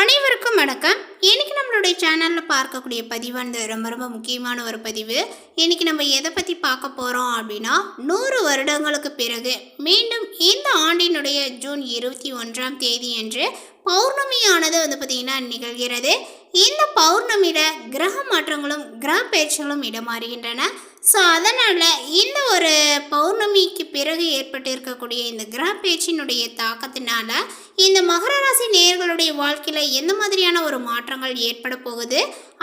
அனைவருக்கும் வணக்கம். இன்றைக்கி நம்மளுடைய சேனலில் பார்க்கக்கூடிய பதிவானது ரொம்ப ரொம்ப முக்கியமான ஒரு பதிவு. இன்றைக்கி நம்ம எதை பற்றி பார்க்க போகிறோம் அப்படின்னா நூறு வருடங்களுக்கு பிறகு மீண்டும் இந்த ஆண்டினுடைய ஜூன் இருபத்தி ஒன்றாம் தேதி அன்று பௌர்ணமியானது வந்து பார்த்திங்கன்னா நிகழ்கிறது. இந்த பௌர்ணமியில கிரக மாற்றங்களும் கிரக பயிற்சிகளும் இடமாறுகின்றன. ஸோ அதனால் இந்த ஒரு பௌர்ணமிக்கு பிறகு ஏற்பட்டு இருக்கக்கூடிய இந்த கிரக பயிற்சியினுடைய தாக்கத்தினால இந்த மகர ராசி நேயர்களுடைய வாழ்க்கையில் எந்த மாதிரியான ஒரு மாற்றங்கள் ஏற்பட போகுது?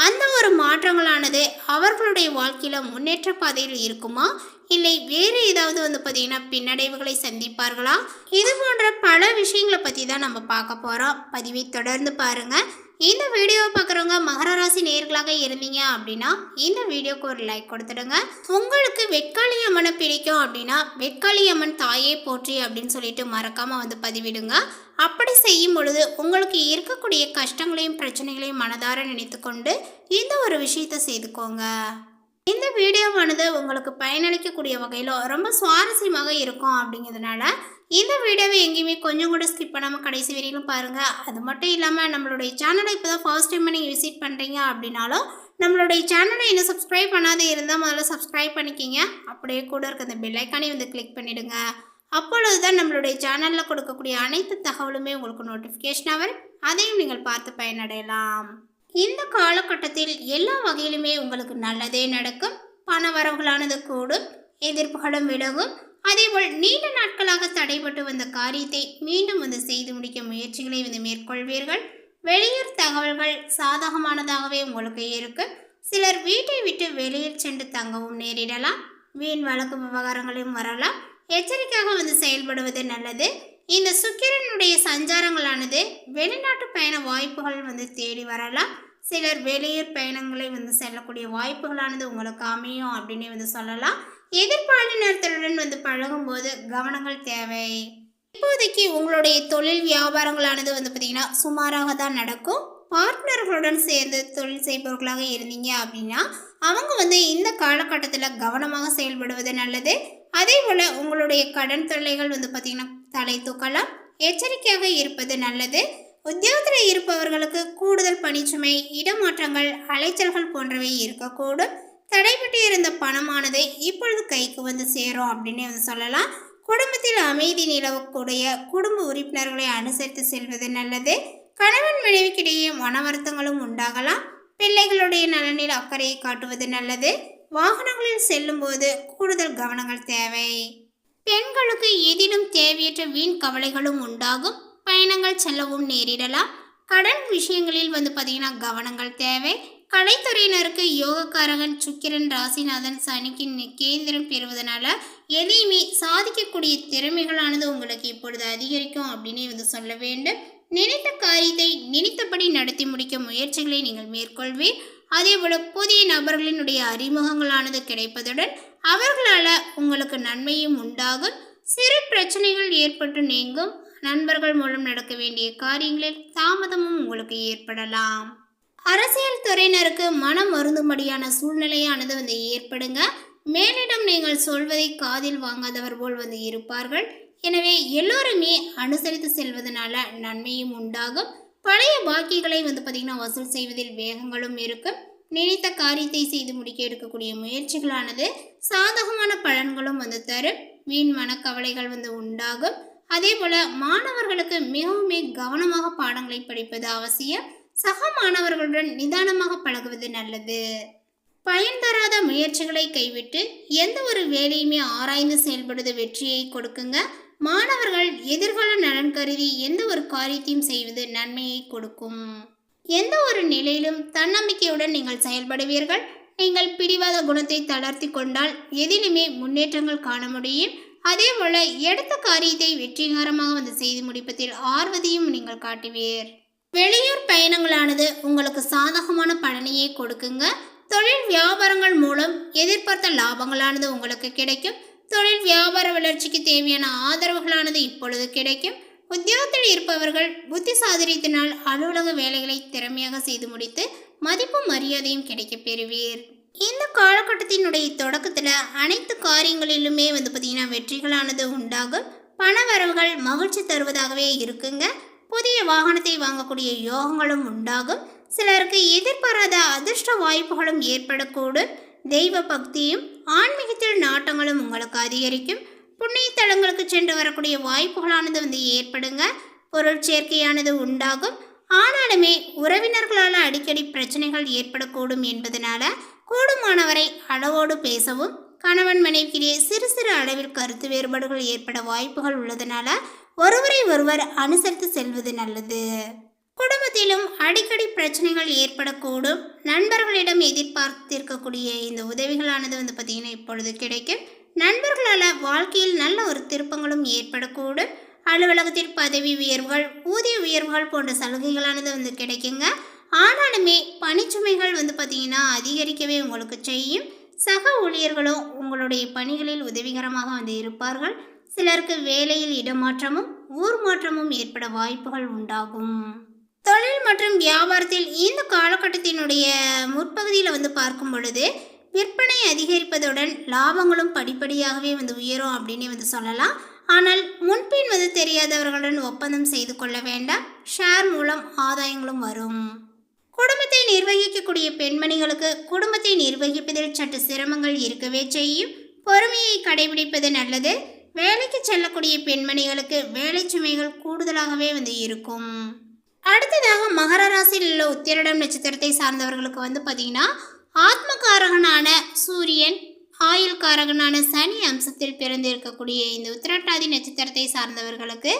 அந்த ஒரு மாற்றங்களானது அவர்களுடைய வாழ்க்கையில் முன்னேற்ற பாதையில் இருக்குமா? இல்லை வேறு ஏதாவது வந்து பார்த்தீங்கன்னா பின்னடைவுகளை சந்திப்பார்களா? இது போன்ற பல விஷயங்களை பற்றி தான் நம்ம பார்க்க போகிறோம் பதிவை தொடர்ந்து பாருங்கள் இந்த வீடியோவை பார்க்குறவங்க மகர ராசி நேர்களாக இருந்தீங்க அப்படின்னா இந்த வீடியோக்கு ஒரு லைக் கொடுத்துடுங்க. உங்களுக்கு வெக்காளி அம்மனை பிடிக்கும் அப்படின்னா வெக்காளி அம்மன் தாயே போற்றி அப்படின்னு சொல்லிட்டு மறக்காமல் வந்து பதிவிடுங்க. அப்படி செய்யும் பொழுது உங்களுக்கு இருக்கக்கூடிய கஷ்டங்களையும் பிரச்சனைகளையும் மனதார நினைத்து கொண்டு இந்த ஒரு விஷயத்தை செய்துக்கோங்க. இந்த வீடியோவானது உங்களுக்கு பயனளிக்கக்கூடிய வகையில் ரொம்ப சுவாரஸ்யமாக இருக்கும் அப்படிங்கிறதுனால இந்த வீடியோவை எங்கேயுமே கொஞ்சம் கூட ஸ்கிப் பண்ணாமல் கடைசி வரையிலும் பாருங்கள் அது மட்டும் இல்லாமல் நம்மளுடைய சேனலை இப்போ தான் ஃபர்ஸ்ட் டைம் நீங்கள் விசிட் பண்ணுறீங்க அப்படின்னாலும் நம்மளுடைய சேனலை இன்னும் சப்ஸ்கிரைப் பண்ணாத இருந்தால் முதல்ல சப்ஸ்கிரைப் பண்ணிக்கிங்க. அப்படியே கூட இருக்க அந்த பெல்லைக்கானே வந்து கிளிக் பண்ணிவிடுங்க அப்பொழுது தான் நம்மளுடைய சேனலில் கொடுக்கக்கூடிய அனைத்து தகவலுமே உங்களுக்கு நோட்டிஃபிகேஷனாக வரும். அதையும் நீங்கள் பார்த்து பயனடையலாம். இந்த காலகட்டத்தில் எல்லா வகையிலுமே உங்களுக்கு நல்லதே நடக்கும். பண வரவுகளானது கூடும் எதிர்ப்புகளும் விலகும். அதேபோல் நீண்ட நாட்களாக தடைபட்டு வந்த காரியத்தை மீண்டும் வந்து செய்து முடிக்க முயற்சிகளை வந்து மேற்கொள்வீர்கள். வெளியூர் தகவல்கள் சாதகமானதாகவே உங்களுக்கு இருக்கும் சிலர் வீட்டை விட்டு வெளியில் சென்று தங்கவும் நேரிடலாம். வீண் வழக்கு விவகாரங்களையும் வரலாம். எச்சரிக்கையாக வந்து செயல்படுவது நல்லது. இந்த சுக்கிரனுடைய சஞ்சாரங்களானது வெளிநாட்டு பயண வாய்ப்புகள் வந்து தேடி வரலாம். சிலர் வெளியூர் பயணங்களை வந்து செல்லக்கூடிய வாய்ப்புகளானது உங்களுக்கு அமையும் அப்படின்னு வந்து சொல்லலாம். எதிர்பாலினர்களுடன் வந்து பழகும்போது கவனங்கள் தேவை. இப்போதைக்கு உங்களுடைய தொழில் வியாபாரங்களானது வந்து பார்த்திங்கன்னா சுமாராக தான் நடக்கும். பார்ட்னர்களுடன் சேர்ந்து தொழில் செய்பவர்களாக இருந்தீங்க அப்படின்னா அவங்க வந்து இந்த காலகட்டத்தில் கவனமாக செயல்படுவது நல்லது. அதே போல் உங்களுடைய கடன் தொல்லைகள் வந்து பார்த்திங்கன்னா தலை தூக்கலாம் எச்சரிக்கையாக இருப்பது நல்லது. உத்தியோகத்தில் இருப்பவர்களுக்கு கூடுதல் பணிச்சுமை இடமாற்றங்கள் அலைச்சல்கள் போன்றவை இருக்கக்கூடும். தடைபட்டு இருந்த பணமானது இப்பொழுது கைக்கு வந்து சேரும் அப்படின்னு வந்து சொல்லலாம். குடும்பத்தில் அமைதி நிலவக்கூடிய குடும்ப உறுப்பினர்களை அனுசரித்து செல்வது நல்லது. கணவன் மனைவிக்கிடையே மன வருத்தங்களும் உண்டாகலாம். பிள்ளைகளுடைய நலனில் அக்கறையை காட்டுவது நல்லது. வாகனங்களில் செல்லும்போது கூடுதல் கவனங்கள் தேவை. பெண்களுக்கு ஏதேனும் தேவையற்ற வீண் கவலைகளும் உண்டாகும் பயணங்கள் செல்லவும் நேரிடலாம். கடன் விஷயங்களில் வந்து பார்த்தீங்கன்னா கவனங்கள் தேவை. கலைத்துறையினருக்கு யோகக்காரகன் சுக்கிரன் ராசிநாதன் சனிக்கு கேந்திரம் பெறுவதனால எதையுமே சாதிக்கக்கூடிய திறமைகளானது உங்களுக்கு இப்பொழுது அதிகரிக்கும் அப்படின்னு வந்து சொல்ல வேண்டும். நினைத்த காரியத்தை நினைத்தபடி நடத்தி முடிக்க முயற்சிகளை நீங்கள் மேற்கொள்வீர். அதேபோல புதிய நபர்களினுடைய அறிமுகங்களானது கிடைப்பதுடன் அவர்களால் உங்களுக்கு நன்மையும் உண்டாகும். சிறு பிரச்சனைகள் ஏற்பட்டு நீங்கும். நண்பர்கள் மூலம் நடக்க வேண்டிய காரியங்களில் தாமதமும் உங்களுக்கு ஏற்படலாம். அரசியல் துறையினருக்கு மனம் வருந்தும்படியான சூழ்நிலையானது வந்து ஏற்படுங்க. மேலிடம் நீங்கள் சொல்வதை காதில் வாங்காதவர் போல் வந்து இருப்பார்கள். எனவே எல்லோருமே அனுசரித்து செல்வதனால நன்மையும் உண்டாகும். பழைய பாக்கிகளை வந்து பார்த்திங்கன்னா வசூல் செய்வதில் வேகங்களும் இருக்கும் நினைத்த காரியத்தை செய்து முடிக்க எடுக்கக்கூடிய முயற்சிகளானது சாதகமான பலன்களும் வந்து தரும். வீண் மனக்கவலைகள் வந்து உண்டாகும். அதே போல் மாணவர்களுக்கு மிகவுமே கவனமாக பாடங்களை படிப்பது அவசியம். சக மாணவர்களுடன் நிதானமாக பழகுவது நல்லது. பயன் தராத முயற்சிகளை கைவிட்டு எந்த ஒரு வேலையுமே ஆராய்ந்து செயல்படுவது வெற்றியை கொடுக்குங்க. மாணவர்கள் எதிர்கால நலன் கருதி எந்த ஒரு காரியத்தையும் செய்வது நன்மையை கொடுக்கும். எந்த ஒரு நிலையிலும் தன்னம்பிக்கையுடன் நீங்கள் செயல்படுவீர்கள். நீங்கள் பிடிவாத குணத்தை தளர்த்தி கொண்டால் எதிலுமே முன்னேற்றங்கள் காண முடியும். அதே போல எடுத்த காரியத்தை வெற்றிகரமாக வந்து செய்து முடிப்பதில் ஆர்வத்தையும் நீங்கள் காட்டுவீர். வெளியூர் பயணங்களானது உங்களுக்கு சாதகமான பலனையே கொடுக்குங்க. தொழில் வியாபாரங்கள் மூலம் எதிர்பார்த்த லாபங்களானது உங்களுக்கு கிடைக்கும். தொழில் வியாபார வளர்ச்சிக்கு தேவையான ஆதரவுகளானது இப்பொழுது கிடைக்கும். உத்தியோகத்தில் இருப்பவர்கள் புத்தி சாதுரியத்தினால் அலுவலக வேலைகளை திறமையாக செய்து முடித்து மதிப்பும் மரியாதையும் கிடைக்கப் பெறுவீர். இந்த காலகட்டத்தினுடைய தொடக்கத்தில் அனைத்து காரியங்களிலுமே வந்து பார்த்திங்கன்னா வெற்றிகளானது உண்டாகும். பண வரவுகள் மகிழ்ச்சி தருவதாகவே இருக்குங்க. புதிய வாகனத்தை வாங்கக்கூடிய யோகங்களும் உண்டாகும். சிலருக்கு எதிர்பாராத அதிர்ஷ்ட வாய்ப்புகளும் ஏற்படக்கூடும். தெய்வ பக்தியும் ஆன்மீகத்தில் நாட்டங்களும் உங்களுக்கு அதிகரிக்கும். புண்ணிய தலங்களுக்கு சென்று வரக்கூடிய வாய்ப்புகளானது வந்து ஏற்படுங்க. பொருள் சேர்க்கையானது உண்டாகும். ஆனாலுமே உறவினர்களால் அடிக்கடி பிரச்சனைகள் ஏற்படக்கூடும் என்பதனால கூடுமானவரை அளவோடு பேசவும் கணவன் மனைவிக்கிடையே சிறு சிறு அளவில் கருத்து வேறுபாடுகள் ஏற்பட வாய்ப்புகள் உள்ளதனால ஒருவரை ஒருவர் அனுசரித்து செல்வது நல்லது. குடும்பத்திலும் அடிக்கடி பிரச்சனைகள் ஏற்படக்கூடும். நண்பர்களிடம் எதிர்பார்த்திருக்கக்கூடிய இந்த உதவிகளானது வந்து பார்த்திங்கன்னா இப்பொழுது கிடைக்கும். நண்பர்களால் வாழ்க்கையில் நல்ல ஒரு திருப்பங்களும் ஏற்படக்கூடும். அலுவலகத்தில் பதவி உயர்வுகள் ஊதிய உயர்வுகள் போன்ற சலுகைகளானது வந்து கிடைக்குங்க. ஆனாலுமே பணிச்சுமைகள் வந்து பார்த்திங்கன்னா அதிகரிக்கவே உங்களுக்கு செய்யும். சக ஊழியர்களும் உங்களுடைய பணிகளில் உதவிகரமாக வந்து இருப்பார்கள். சிலருக்கு வேலையில் இடமாற்றமும் ஊர் மாற்றமும் ஏற்பட வாய்ப்புகள் உண்டாகும். தொழில் மற்றும் வியாபாரத்தில் இந்த காலகட்டத்தினுடைய முற்பகுதியில் வந்து பார்க்கும் பொழுது விற்பனை அதிகரிப்பதுடன் லாபங்களும் படிப்படியாகவே வந்து உயரும் அப்படின்னு வந்து சொல்லலாம். ஆனால் முன்பின் வந்து தெரியாதவர்களுடன் ஒப்பந்தம் செய்து கொள்ள வேண்டாம். ஷேர் மூலம் ஆதாயங்களும் வரும். குடும்பத்தை நிர்வகிக்கக்கூடிய பெண்மணிகளுக்கு குடும்பத்தை நிர்வகிப்பதில் சற்று சிரமங்கள் இருக்கவே செய்யும். பொறுமையை கடைபிடிப்பது நல்லது. வேலைக்கு செல்லக்கூடிய பெண்மணிகளுக்கு வேலை சுமைகள் கூடுதலாகவே வந்து இருக்கும். அடுத்ததாக மகர ராசியில் உள்ள உத்திரடம் நட்சத்திரத்தை சார்ந்தவர்களுக்கு வந்து பார்த்தீங்கன்னா ஆத்மகாரகனான சூரியன் ஆயுள் காரகனான சனி அம்சத்தில் பிறந்திருக்கக்கூடிய இந்த உத்திரட்டாதி நட்சத்திரத்தை சார்ந்தவர்களுக்கு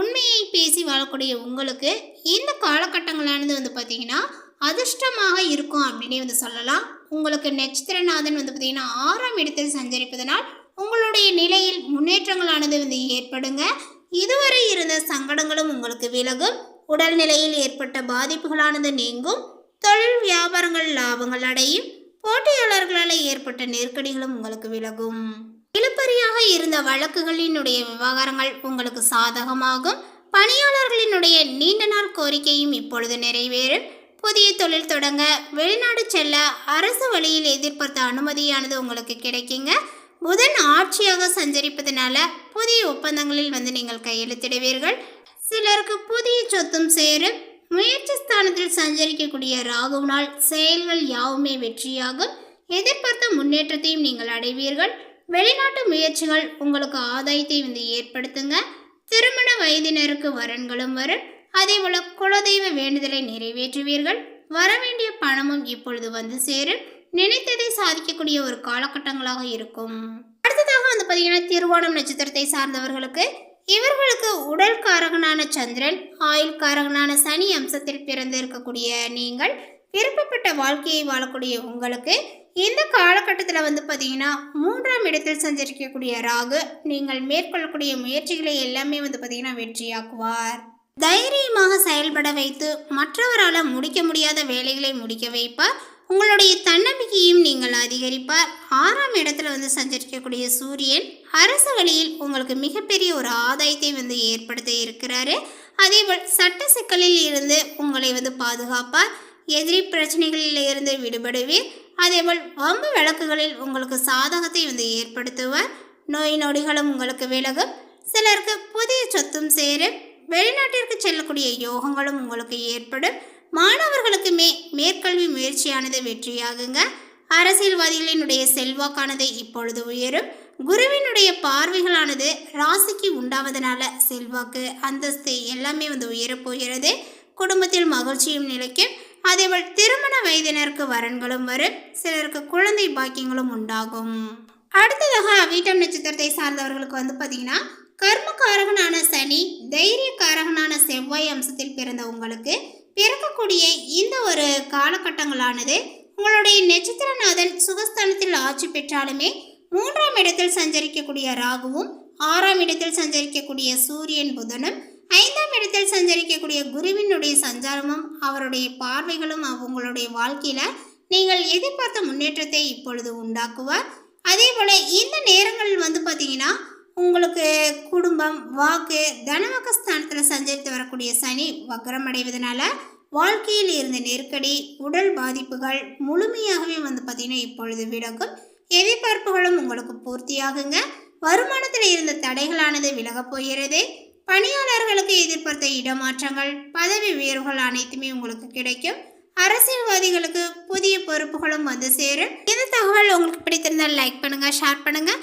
உண்மையை பேசி வாழக்கூடிய உங்களுக்கு இந்த காலகட்டங்களானது வந்து பார்த்தீங்கன்னா அதிர்ஷ்டமாக இருக்கும் அப்படின்னே வந்து சொல்லலாம். உங்களுக்கு நட்சத்திரநாதன் வந்து பார்த்தீங்கன்னா ஆறாம் இடத்தில் சஞ்சரிப்பதனால் உங்களுடைய நிலையில் முன்னேற்றங்களானது வந்து ஏற்படுங்க. இதுவரை இருந்த சங்கடங்களும் உங்களுக்கு விலகும். உடல்நிலையில் ஏற்பட்ட பாதிப்புகளானது நீங்கும். தொழில் வியாபாரங்கள் லாபங்கள் அடையும். போட்டியாளர்களால் ஏற்பட்ட நெருக்கடிகளும் உங்களுக்கு விலகும். இழுப்பறியாக இருந்த வழக்குகளினுடைய விவகாரங்கள் உங்களுக்கு சாதகமாகும். பணியாளர்களினுடைய நீண்ட நாள் கோரிக்கையும் இப்பொழுது நிறைவேறும். புதிய தொழில் தொடங்க வெளிநாடு செல்ல அரசு வழியில் எதிர்பார்த்த அனுமதியானது உங்களுக்கு கிடைக்குங்க. புதன் ஆட்சியாக சஞ்சரிப்பதனால புதிய ஒப்பந்தங்களில் வந்து நீங்கள் கையெழுத்திடுவீர்கள். சிலருக்கு புதிய சொத்தும் சேரும். முயற்சி ஸ்தானத்தில் சஞ்சரிக்கக்கூடிய ராகுவினால் செயல்கள் யாவுமே வெற்றியாகும். எதிர்பார்த்த முன்னேற்றத்தையும் நீங்கள் அடைவீர்கள். வெளிநாட்டு முயற்சிகள் உங்களுக்கு ஆதாயத்தை வந்து ஏற்படுத்துங்க. திருமண வயதினருக்கு வரன்களும் வரும். அதே போல குலதெய்வ வேண்டுதலை நிறைவேற்றுவீர்கள். வரவேண்டிய பணமும் இப்பொழுது வந்து சேரும். நினைத்ததை சாதிக்கக்கூடிய ஒரு காலகட்டங்களாக இருக்கும். அடுத்ததாக வந்து பார்த்தீங்கன்னா திருவோணம் நட்சத்திரத்தை சார்ந்தவர்களுக்கு இவர்களுக்கு உடல் காரகனான சந்திரன் ஆயுள் காரகனான சனி அம்சத்தில் பிறந்து இருக்கக்கூடிய நீங்கள் விருப்பப்பட்ட வாழ்க்கையை வாழக்கூடிய உங்களுக்கு இந்த காலகட்டத்தில் வந்து பார்த்தீங்கன்னா மூன்றாம் இடத்தில் சஞ்சரிக்கக்கூடிய ராகு நீங்கள் மேற்கொள்ளக்கூடிய முயற்சிகளை எல்லாமே வந்து பார்த்தீங்கன்னா வெற்றியாக்குவார். தைரியமாக செயல்பட வைத்து மற்றவரால் முடிக்க முடியாத வேலைகளை முடிக்க வைப்பார். உங்களுடைய தன்னம்பிக்கையும் நீங்கள் அதிகரிப்பார். ஆறாம் இடத்துல வந்து சஞ்சரிக்கக்கூடிய சூரியன் அரசு வழியில் உங்களுக்கு மிகப்பெரிய ஒரு ஆதாயத்தை வந்து ஏற்படுத்த இருக்கிறாரு. அதேபோல் சட்ட சிக்கலில் இருந்து உங்களை வந்து பாதுகாப்பார். எதிரி பிரச்சனைகளில் இருந்து விடுபடுவீர். அதேபோல் வம்பு வழக்குகளில் உங்களுக்கு சாதகத்தை வந்து ஏற்படுத்துவார். நோய் நொடிகளும் உங்களுக்கு விலகும். சிலருக்கு புதிய சொத்தும் சேரும். வெளிநாட்டிற்கு செல்லக்கூடிய யோகங்களும் உங்களுக்கு ஏற்படும். மாணவர்களுக்குமே மேற்கல்வி முயற்சியானது வெற்றியாகுங்க. அரசியல்வாதிகளினுடைய செல்வாக்கானது இப்பொழுது உயரும். குருவினுடைய பார்வைகளானது ராசிக்கு உண்டாவதனால செல்வாக்கு அந்தஸ்து எல்லாமே வந்து உயரப் போகிறது. குடும்பத்தில் மகிழ்ச்சியும் நிலைக்கும். அதேபோல் திருமண வயதினருக்கு வரன்களும் வரும். சிலருக்கு குழந்தை பாக்கியங்களும் உண்டாகும். அடுத்ததாக வீட்டம் நட்சத்திரத்தை சார்ந்தவர்களுக்கு வந்து பார்த்தீங்கன்னா கர்மகாரகனான சனி தைரியக்காரகனான செவ்வாய் அம்சத்தில் பிறந்த உங்களுக்கு பிறக்கக்கூடிய இந்த ஒரு காலகட்டங்களானது உங்களுடைய நட்சத்திரநாதன் சுகஸ்தானத்தில் ஆட்சி பெற்றாலுமே மூன்றாம் இடத்தில் சஞ்சரிக்கக்கூடிய ராகுவும் ஆறாம் இடத்தில் சஞ்சரிக்கக்கூடிய சூரியன் புதனும் ஐந்தாம் இடத்தில் சஞ்சரிக்கக்கூடிய குருவினுடைய சஞ்சாரமும் அவருடைய பார்வைகளும் அவங்களுடைய வாழ்க்கையில் நீங்கள் எதிர்பார்த்த முன்னேற்றத்தை இப்பொழுது உண்டாக்குவார். அதே போல் இந்த நேரங்கள் வந்து பார்த்தீங்கன்னா உங்களுக்கு குடும்பம் வாக்கு தனவக்க ஸ்தானத்தில் சஞ்சரித்து வரக்கூடிய சனி வக்ரம் அடைவதனால வாழ்க்கையில் இருந்த நெருக்கடி உடல் பாதிப்புகள் முழுமையாகவே வந்து பார்த்திங்கன்னா இப்பொழுது விலகும். எதிர்பார்ப்புகளும் உங்களுக்கு பூர்த்தியாகுங்க. வருமானத்தில் இருந்த தடைகளானது விலகப் போகிறது. பணியாளர்களுக்கு எதிர்பார்த்த இடமாற்றங்கள் பதவி உயர்வுகள் அனைத்துமே உங்களுக்கு கிடைக்கும். அரசியல்வாதிகளுக்கு புதிய பொறுப்புகளும் வந்து சேரும். இந்த தகவல் உங்களுக்கு பிடித்திருந்தால் லைக் பண்ணுங்கள் ஷேர் பண்ணுங்கள்